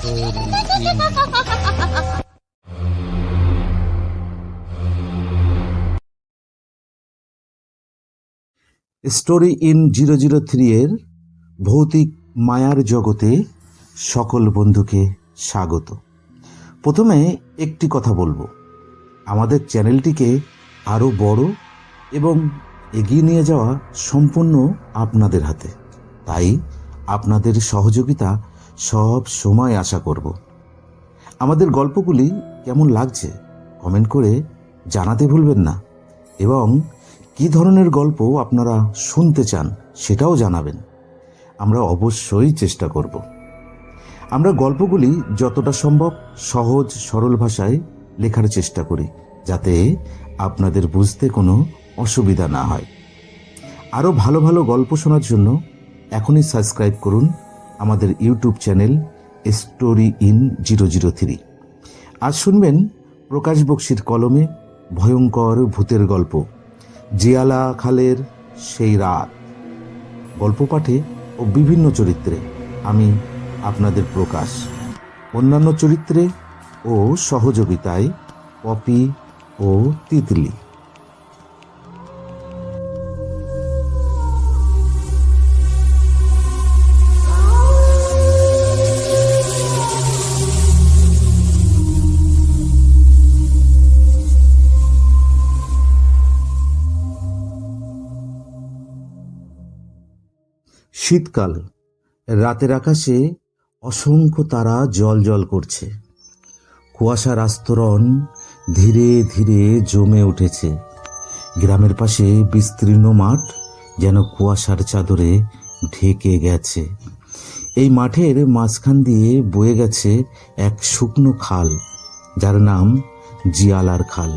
Story in zero zero three এর ভৌতিক মায়ার জগতে সকল বন্ধুকে স্বাগত। প্রথমে একটি কথা বলব। আমাদের চ্যানেলটিকে আরও বড় এবং এগিয়ে নিয়ে যাওয়া সম্পূর্ণ আপনাদের হাতে। তাই আপনাদের সহযোগিতা সব সময় আশা করব। আমাদের গল্পগুলি কেমন লাগছে কমেন্ট করে জানাতে ভুলবেন না এবং কী ধরনের গল্প আপনারা শুনতে চান সেটাও জানাবেন। আমরা অবশ্যই চেষ্টা করব। আমরা গল্পগুলি যতটা সম্ভব সহজ, সরল ভাষায় লেখার চেষ্টা করি যাতে আপনাদের বুঝতে কোনো অসুবিধা না হয়। আরও ভালো ভালো গল্প শোনার জন্য এখনই সাবস্ক্রাইব করুন আমাদের YouTube channel story in zero zero three. আজ শুনবেন প্রকাশ বক্সির কলমে ভয়ঙ্কর ভূতের গল্প, জিয়ালা খালের সেই রাত। গল্প পাঠে ও বিভিন্ন চরিত্রে আমি আপনাদের প্রকাশ। অন্যান্য চরিত্রে ও সহযোগিতায় পপি ও তিতলি। শীতকাল, রাতের আকাশে অসংখ্য তারা জল জল করছে। কুয়াশার আস্তরণ ধীরে ধীরে জমে উঠেছে। গ্রামের পাশে বিস্তীর্ণ মাঠ যেন কুয়াশার চাদরে ঢেকে গেছে। এই মাঠের মাঝখান দিয়ে বয়ে গেছে এক শুকনো খাল, যার নাম জিয়ালার খাল।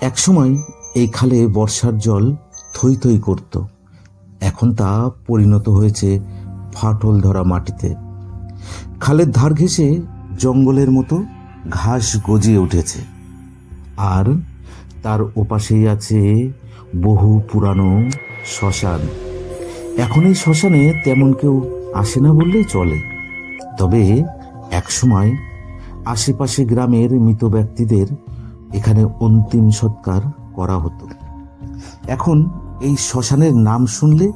একসময় এই খালে বর্ষার জল থই থই করত। এখন তা পরিণত হয়েছে ফাটল ধরা মাটিতে। খালের ধার ঘেঁষে জঙ্গলের মতো ঘাস গজিয়ে উঠেছে। আর তার ওপাশেই আছে বহু পুরানো শ্মশান। এখন এই শ্মশানে তেমন কেউ আসে না বললেই চলে। তবে একসময় আশেপাশে গ্রামের মৃত ব্যক্তিদের এখানে অন্তিম সৎকার করা হতো। এখন এই শ্মশানের নাম শুনলে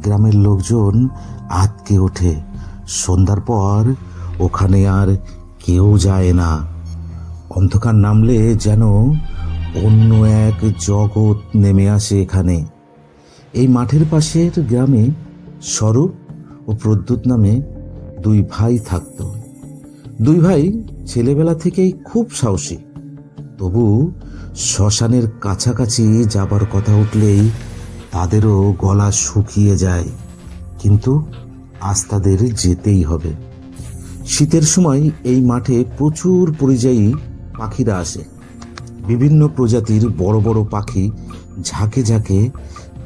গ্রামের লোকজন আতকে ওঠে। সন্ধ্যার পর ওখানে আর কেউ যায় না। অন্ধকার নামলে যেন অন্য এক জগৎ নেমে আসে এখানে। এই মাঠের পাশের গ্রামে স্বরূপ ও প্রদ্যুৎ নামে দুই ভাই থাকত। দুই ভাই ছেলেবেলা থেকেই খুব সাহসী। তবু শ্মশানের কাছাকাছি যাবার কথা উঠলেই তাদেরও গলা শুকিয়ে যায়, কিন্তু আজ তাদের যেতেই হবে। শীতের সময় এই মাঠে প্রচুর পরিযায়ী পাখিরা আসে। বিভিন্ন প্রজাতির বড় বড় পাখি ঝাঁকে ঝাঁকে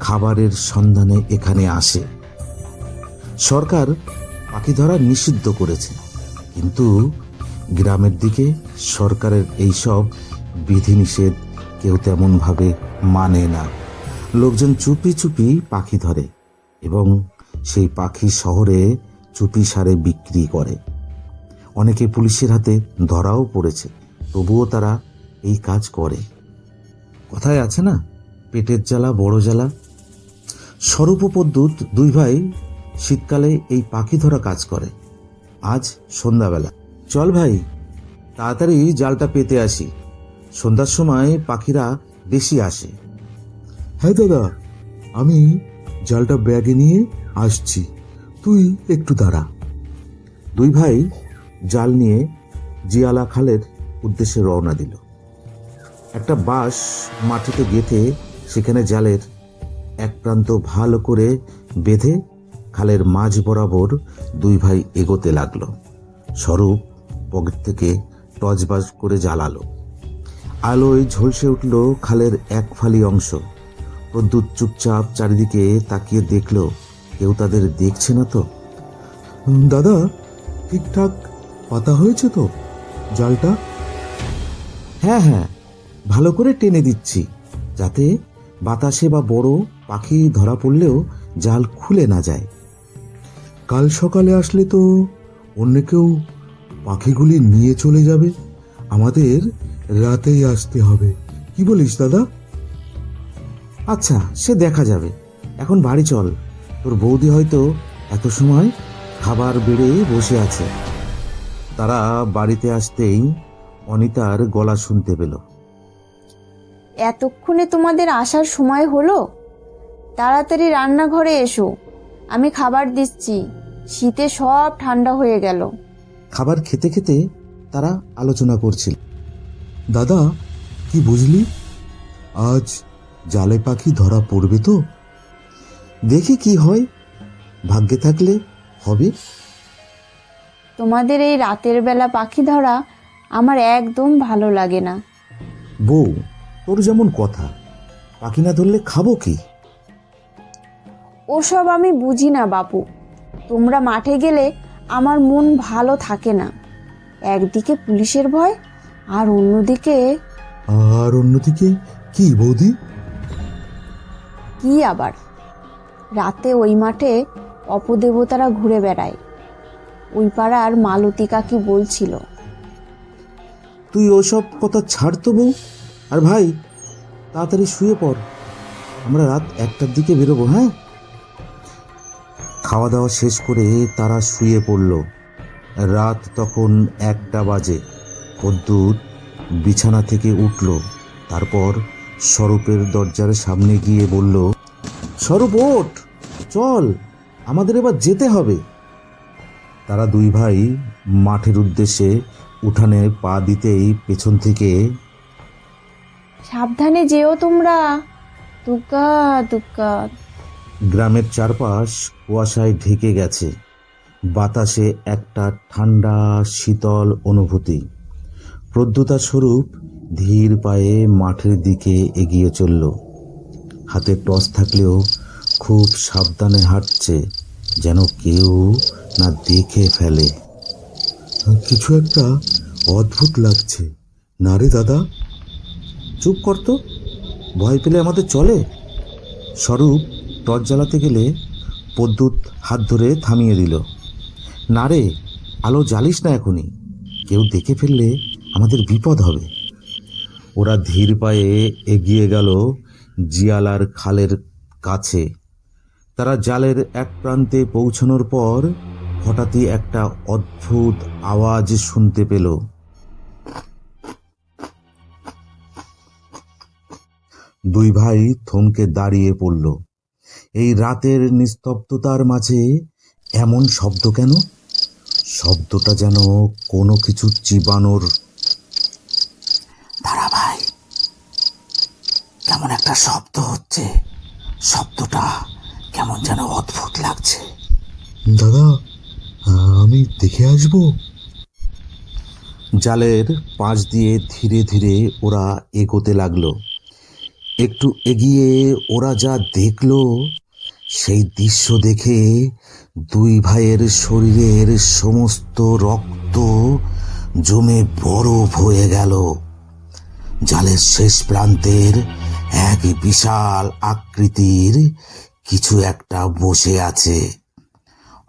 খাবারের সন্ধানে এখানে আসে। সরকার পাখি ধরা নিষিদ্ধ করেছে, কিন্তু গ্রামের দিকে সরকারের এইসব বিধিনিষেধ কেউ তেমনভাবে মানে না। লোকজন চুপি চুপি পাখি ধরে এবং সেই পাখি শহরে চুপি সারে বিক্রি করে। অনেকে পুলিশের হাতে ধরাও পড়েছে, তবুও তারা এই কাজ করে। কথায় আছে না, পেটের জ্বালা বড় জ্বালা। স্বরূপ ও দুই ভাই শীতকালে এই পাখি ধরা কাজ করে, আজ সন্ধ্যাবেলা। চল ভাই, তাড়াতাড়ি জালটা পেতে আসি। সন্ধ্যার সময় পাখিরা বেশি আসে। হ্যাঁ দাদা, আমি জালটা ব্যাগে নিয়ে আসছি। তুই একটু দাঁড়া। দুই ভাই জাল নিয়ে জিয়ালা খালের উদ্দেশ্যে রওনা দিল। একটা বাঁশ মাটিতে গেঁথে সেখানে জালের এক প্রান্ত ভালো করে বেঁধে খালের মাঝ বরাবর দুই ভাই এগোতে লাগল। স্বরূপ পকেট থেকে টর্চ বাজ করে জ্বালালো। আলোয় ঝলসে উঠল খালের এক ফালি অংশ। প্রদ্যুৎ চুপচাপ চারিদিকে তাকিয়ে দেখল কেউ তাদের দেখছে না তো? দাদা ঠিকঠাক পাতা হয়েছে তো? জালটা? হ্যাঁ হ্যাঁ ভালো করে টেনে দিচ্ছি যাতে বাতাসে বা বড় পাখি ধরা পড়লেও জাল খুলে না যায়। কাল সকালে আসলে তো অন্য কেউ পাখিগুলি নিয়ে চলে যাবে। আমাদের রাতেই আসতে হবে। কি বলিস দাদা? আচ্ছা সে দেখা যাবে। এখন বাড়ি চল। তোর বৌদি হয়তো এত সময় খাবার বেড়ে বসে আছে। তারা বাড়িতে আসতেই অনিতার গলা শুনতে পেল। এতক্ষণে তোমাদের আসার সময় হলো? তাড়াতাড়ি রান্নাঘরে এসো। আমি খাবার দিচ্ছি। শীতে সব ঠান্ডা হয়ে গেল। খাবার খেতে খেতে তারা আলোচনা করছিল। দাদা কি বুঝলি? আজ জালে পাখি ধরা পড়বে তো? দেখি কি হয়। ভাগ্যে থাকলে হবে। তোমাদের এই রাতের বেলা পাখি ধরা আমার একদম ভালো লাগে না। বউ তোর যেমন কথা। পাখি না ধরলে খাব কি? ওসব আমি বুঝি না বাপু। তোমরা মাঠে গেলে আমার মন ভালো থাকে না। একদিকে পুলিশের ভয় আর অন্যদিকে আর অন্যদিকে কি বৌদি? কি আবার? রাতে ওই মাঠে অপদেবতারা ঘুরে বেড়ায়। ওই পাড়ার মালতী কাকি বলছিল, তুই ওসব কথা ছাড় তো বউ, আর ভাই, তাড়াতাড়ি শুয়ে পড়। আমরা রাত একটার দিকে বেরোবো হ্যাঁ? খাওয়া দাওয়া শেষ করে তারা শুয়ে পড়ল। রাত তখন একটা বাজে। কদ্দুত বিছানা থেকে উঠল, তারপর স্বরূপের দরজার সামনে গিয়ে বলল স্বরূপ ওঠ চল আমাদের এবার যেতে হবে। তারা দুই ভাই মাঠের উদ্দেশ্যে উঠানে পা দিতেই পেছন থেকে সাবধানে যেও তোমরা। দুগ্গা দুগ্গা গ্রামের চারপাশ কুয়াশায় ঢেকে গেছে। বাতাসে একটা ঠান্ডা শীতল অনুভূতি। প্রদ্যুতা স্বরূপ ধীর পায়ে মাঠের দিকে এগিয়ে চলল। হাতে টস থাকলেও খুব সাবধানে হাঁটছে, যেন কেউ না দেখে ফেলে। কিছু একটা অদ্ভুত লাগছে। না রে দাদা। চুপ কর তো। ভয় পেলে আমাদের চলে। স্বরূপ টর্চ জ্বালাতে গেলে পদ্যুৎ হাত ধরে থামিয়ে দিল। না রে, আলো জ্বালিস না এখনই। কেউ দেখে ফেললে আমাদের বিপদ হবে। ওরা ধীর পায়ে এগিয়ে গেল জিয়ালার খালের কাছে। তারা জালের এক প্রান্তে পৌঁছানোর পর হঠাৎই একটা অদ্ভুত আওয়াজ শুনতে পেল। দুই ভাই থমকে দাঁড়িয়ে পড়ল। এই রাতের নিস্তব্ধতার মাঝে এমন শব্দ কেন? শব্দটা যেন কোনো কিছু চিবানোর দাঁড়া ভাই কেমন একটা শব্দ হচ্ছে। শব্দটা কেমন যেন অদ্ভুত লাগছে। দাদা আমি দেখে আসব? জালের পাশ দিয়ে ধীরে ধীরে ওরা এগোতে লাগল। একটু এগিয়ে ওরা যা দেখল সেই দৃশ্য দেখে দুই ভাইয়ের শরীরের সমস্ত রক্ত জমে বরফ হয়ে গেল। জালের শেষ প্রান্তের এক বিশাল আকৃতির কিছু একটা বসে আছে।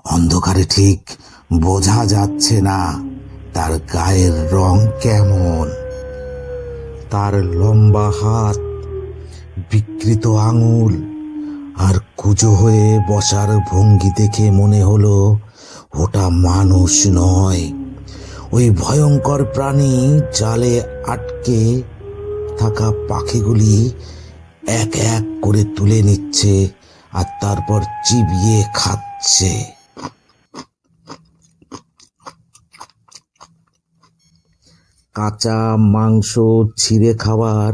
অন্ধকারে ঠিক বোঝা যাচ্ছে না তার গায়ের রং কেমন। তার লম্বা হাত, বিকৃত আঙুল আর কুজো হয়ে বসার ভঙ্গি দেখে মনে হলো ওটা মানুষ নয়। ওই ভয়ঙ্কর প্রাণী জালে আটকে থাকা পাখিগুলি এক এক করে তুলে নিচ্ছে আর তারপর চিবিয়ে খাচ্ছে। কাঁচা মাংস, ছিঁড়ে খাওয়ার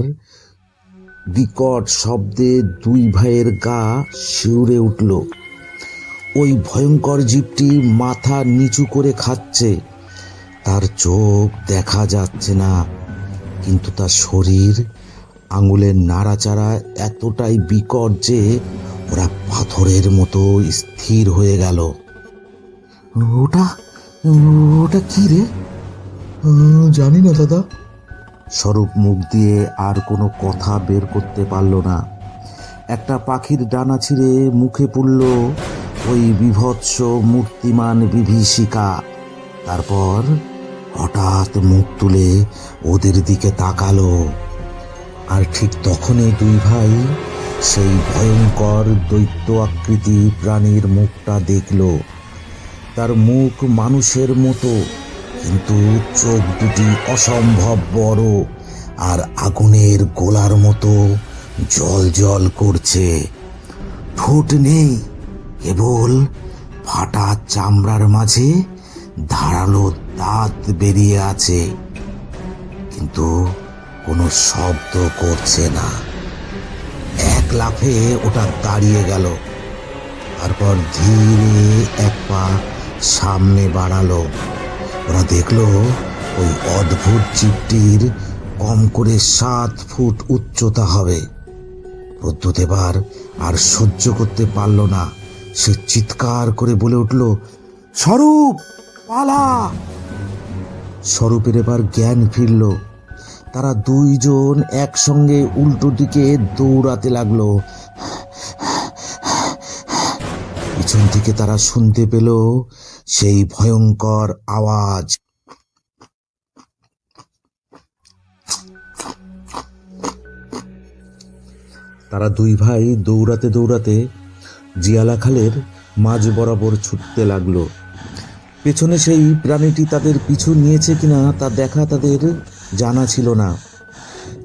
বিকট শব্দে দুই ভাইয়ের গা শিউরে উঠল। ওই ভয়ঙ্কর জীবটি মাথা নিচু করে খাচ্ছে। তার চোখ দেখা যাচ্ছে না। কিন্তু তার শরীর আঙুলের নাড়াচাড়া এতটাই বিকট যে ওরা পাথরের মতো স্থির হয়ে গেল। ওটা ওটা কি রে? জানি না দাদা। স্বরূপ মুখ দিয়ে আর কোনো কথা বের করতে পারল না। একটা পাখির ডানা ছিঁড়ে মুখে পড়ল ওই বিভৎস মূর্তিমান বিভীষিকা। তারপর হঠাৎ মুখ তুলে ওদের দিকে তাকালো। আর ঠিক তখনই দুই ভাই সেই ভয়ঙ্কর দৈত্য আকৃতি প্রাণীর মুখটা দেখল। তার মুখ মানুষের মতো, কিন্তু চোখ দুটি অসম্ভব বড় আর আগুনের গোলার মতো জল জল করছে। ঠোঁট নেই, কেবল ফাটা চামড়ার মাঝে ধারালো দাঁত বেরিয়ে আছে। কিন্তু কোনো শব্দ করছে না। এক লাফে ওটা দাঁড়িয়ে গেল। তারপর ধীরে এক পা সামনে বাড়ালো। ওরা দেখল ওই অদ্ভুত জীবটির কম করে সাত ফুট উচ্চতা হবে। প্রদ্যুৎ এবার আর সহ্য করতে পারল না। সে চিৎকার করে বলে উঠল, স্বরূপ, পালা! স্বরূপের এবার জ্ঞান ফিরল। তারা দুইজন একসঙ্গে উল্টো দিকে দৌড়াতে লাগল। পিছন থেকে তারা শুনতে পেল সেই ভয়ঙ্কর আওয়াজ। তারা দুই ভাই দৌড়াতে দৌড়াতে জিয়ালা খালের মাঝ বরাবর ছুটতে লাগল। পেছনে সেই প্রাণীটি তাদের পিছু নিয়েছে কিনা তা দেখা তাদের জানা ছিল না।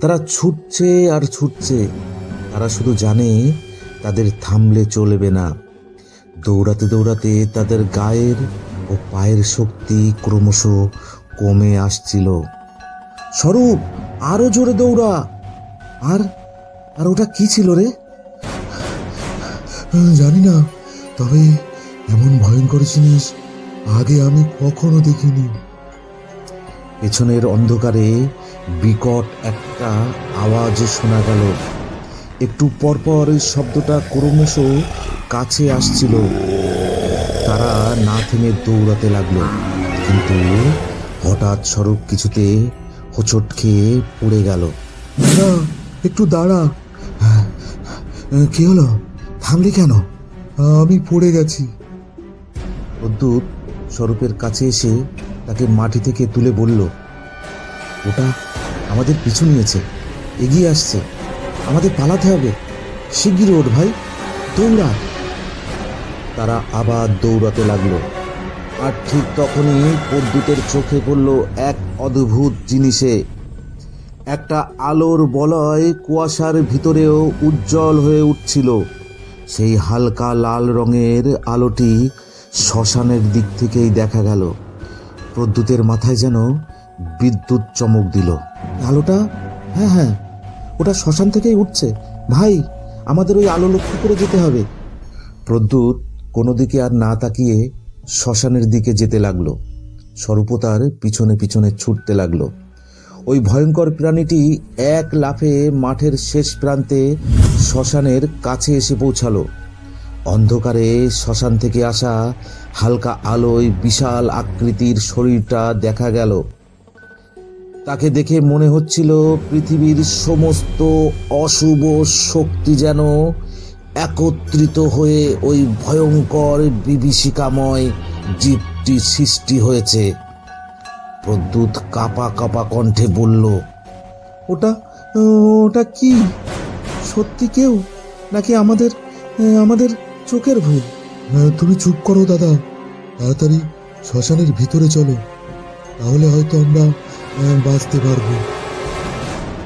তারা ছুটছে আর ছুটছে। তারা শুধু জানে তাদের থামলে চলবে না। দৌড়াতে দৌড়াতে তাদের গায়ের ও পায়ের শক্তি ক্রমশ কমে আসছিল। স্বরূপ, আরও জোরে দৌড়া। আর আর ওটা কি ছিল রে? জানি না, তবে এমন ভয়ঙ্কর জিনিস আগে আমি কখনো দেখিনি। পেছনের অন্ধকারে বিকট একটা আওয়াজ শোনা গেল। একটু পরপর ওই শব্দটা ক্রমশ কাছে আসছিল। তারা না থেমে দৌড়াতে লাগল। কিন্তু হঠাৎ স্বরূপ কিছুতে হোঁচট খেয়ে পড়ে গেল। দাঁড়া একটু দাঁড়া। কি হলো? থামলি কেন? আমি পড়ে গেছি। প্রদ্যুৎ স্বরূপের কাছে এসে তাকে মাটি থেকে তুলে বলল, ওটা আমাদের পিছু নিয়েছে, এগিয়ে আসছে। আমাদের পালাতে হবে। শিগগির ওঠ ভাই, দৌড়া। তারা আবার দৌড়াতে লাগল। আর ঠিক তখনই প্রদ্যুতের চোখে পড়ল এক অদ্ভুত জিনিসে। একটা আলোর বলয় কুয়াশার ভিতরেও উজ্জ্বল হয়ে উঠছিল। সেই হালকা লাল রঙের আলোটি শ্মশানের দিক থেকেই দেখা গেল। প্রদ্যুতের মাথায় যেন বিদ্যুৎ চমক দিল। আলোটা? হ্যাঁ হ্যাঁ। ওটা শ্মশান থেকেই উঠছে। ভাই আমাদের ওই আলো লক্ষ্য করে যেতে হবে। প্রদ্যুৎ কোনো দিকে আর না তাকিয়ে শ্মশানের দিকে যেতে লাগল। স্বরূপতার পিছনে পিছনে ছুটতে লাগল। ওই ভয়ঙ্কর প্রাণীটি এক লাফে মাঠের শেষ প্রান্তে শ্মশানের কাছে এসে পৌঁছালো। অন্ধকারে শ্মশান থেকে আসা হালকা আলোয় বিশাল আকৃতির শরীরটা দেখা গেল। তাকে দেখে মনে হচ্ছিল পৃথিবীর সমস্ত অশুভ শক্তি যেন একত্রিত হয়ে ওই ভয়ঙ্কর বিভীষিকাময় জীবটি সৃষ্টি হয়েছে। প্রদ্যুৎ কাপা কাপা কণ্ঠে বলল, ওটা ওটা কি? সত্যি কেউ? নাকি আমাদের আমাদের চোখের ভুল আহ, তুমি চুপ করো দাদা। তাড়াতাড়ি শ্মশানের ভিতরে চলো। তাহলে হয়তো আমরা বাঁচতে পারব।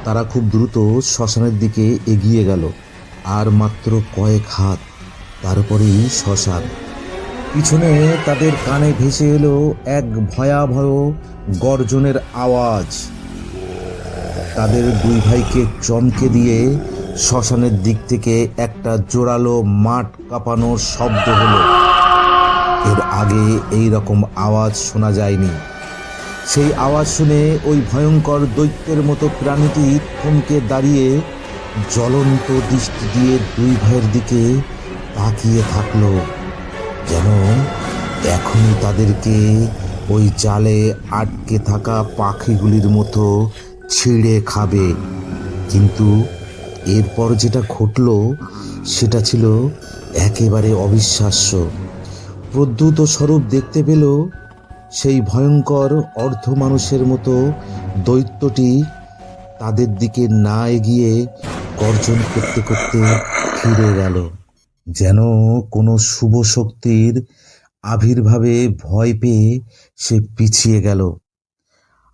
তারা খুব দ্রুত শ্মশানের দিকে এগিয়ে গেল। আর মাত্র কয়েক হাত তারপরেই শ্মশান। পিছনে তাদের কানে ভেসে এলো এক ভয়াবহ গর্জনের আওয়াজ। তাদের দুই ভাইকে চমকে দিয়ে শ্মশানের দিক থেকে একটা জোরালো মাঠ কাঁপানোর শব্দ হলো। এর আগে এই রকম আওয়াজ শোনা যায়নি। সেই আওয়াজ শুনে ওই ভয়ঙ্কর দৈত্যের মতো প্রাণীটি থমকে দাঁড়িয়ে জ্বলন্ত দৃষ্টি দিয়ে দুই ভাইয়ের দিকে তাকিয়ে থাকল, যেন এখনই তাদেরকে ওই জালে আটকে থাকা পাখিগুলির মতো ছিঁড়ে খাবে। কিন্তু এরপর যেটা ঘটলো, সেটা ছিল একেবারে অবিশ্বাস্য। প্রদ্যুত স্বরূপ দেখতে পেল, সেই ভয়ঙ্কর অর্ধ মানুষের মতো দৈত্যটি তাদের দিকে না এগিয়ে গর্জন করতে করতে ফিরে গেল। যেন কোনো শুভ শক্তির আবির্ভাবে ভয় পেয়ে সে পিছিয়ে গেল।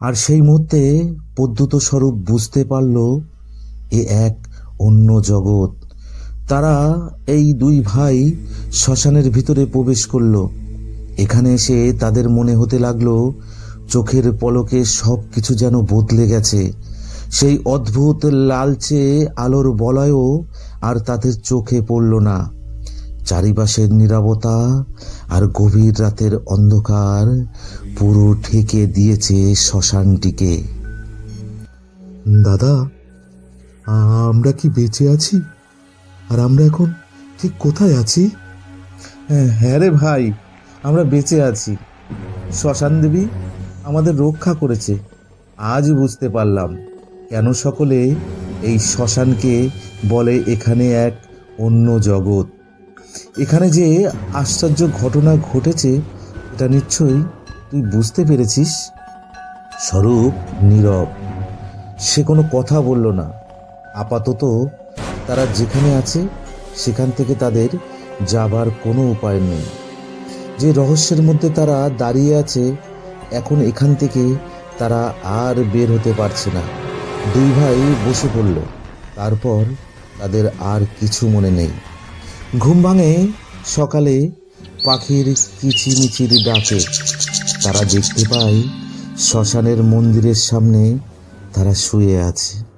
আর সেই মুহূর্তে পদ্যুত স্বরূপ বুঝতে পারল, এ এক অন্য জগৎ। তারা এই দুই ভাই শ্মশানের ভিতরে প্রবেশ করল। এখানে এসে তাদের মনে হতে লাগল, চোখের পলকে সব কিছু যেন বদলে গেছে। সেই অদ্ভুত লালচে আলোর বলয়ও আর তাদের চোখে পড়ল না। চারিপাশের নীরবতা আর গভীর রাতের অন্ধকার পুরো ঠেকে দিয়েছে শ্মশানটিকে। দাদা আমরা কি বেঁচে আছি? আর আমরা এখন ঠিক কোথায় আছি? হ্যাঁ রে ভাই, আমরা বেঁচে আছি। শ্মশান দেবী আমাদের রক্ষা করেছে। আজ বুঝতে পারলাম কেন সকলে এই শ্মশানকে বলে এখানে এক অন্য জগৎ। এখানে যে আশ্চর্য ঘটনা ঘটেছে, এটা নিশ্চয়ই তুই বুঝতে পেরেছিস? স্বরূপ নীরব, সে কোনো কথা বলল না। আপাতত তারা যেখানে আছে, সেখান থেকে তাদের যাবার কোনো উপায় নেই। যে রহস্যের মধ্যে তারা দাঁড়িয়ে আছে, এখন এখান থেকে তারা আর বের হতে পারছে না। দুই ভাই বসে পড়ল। তারপর তাদের আর কিছু মনে নেই। ঘুম ভাঙে সকালে পাখির কিচিমিচির ডাকে। তারা দেখতে পায় শ্মশানের মন্দিরের সামনে তারা শুয়ে আছে।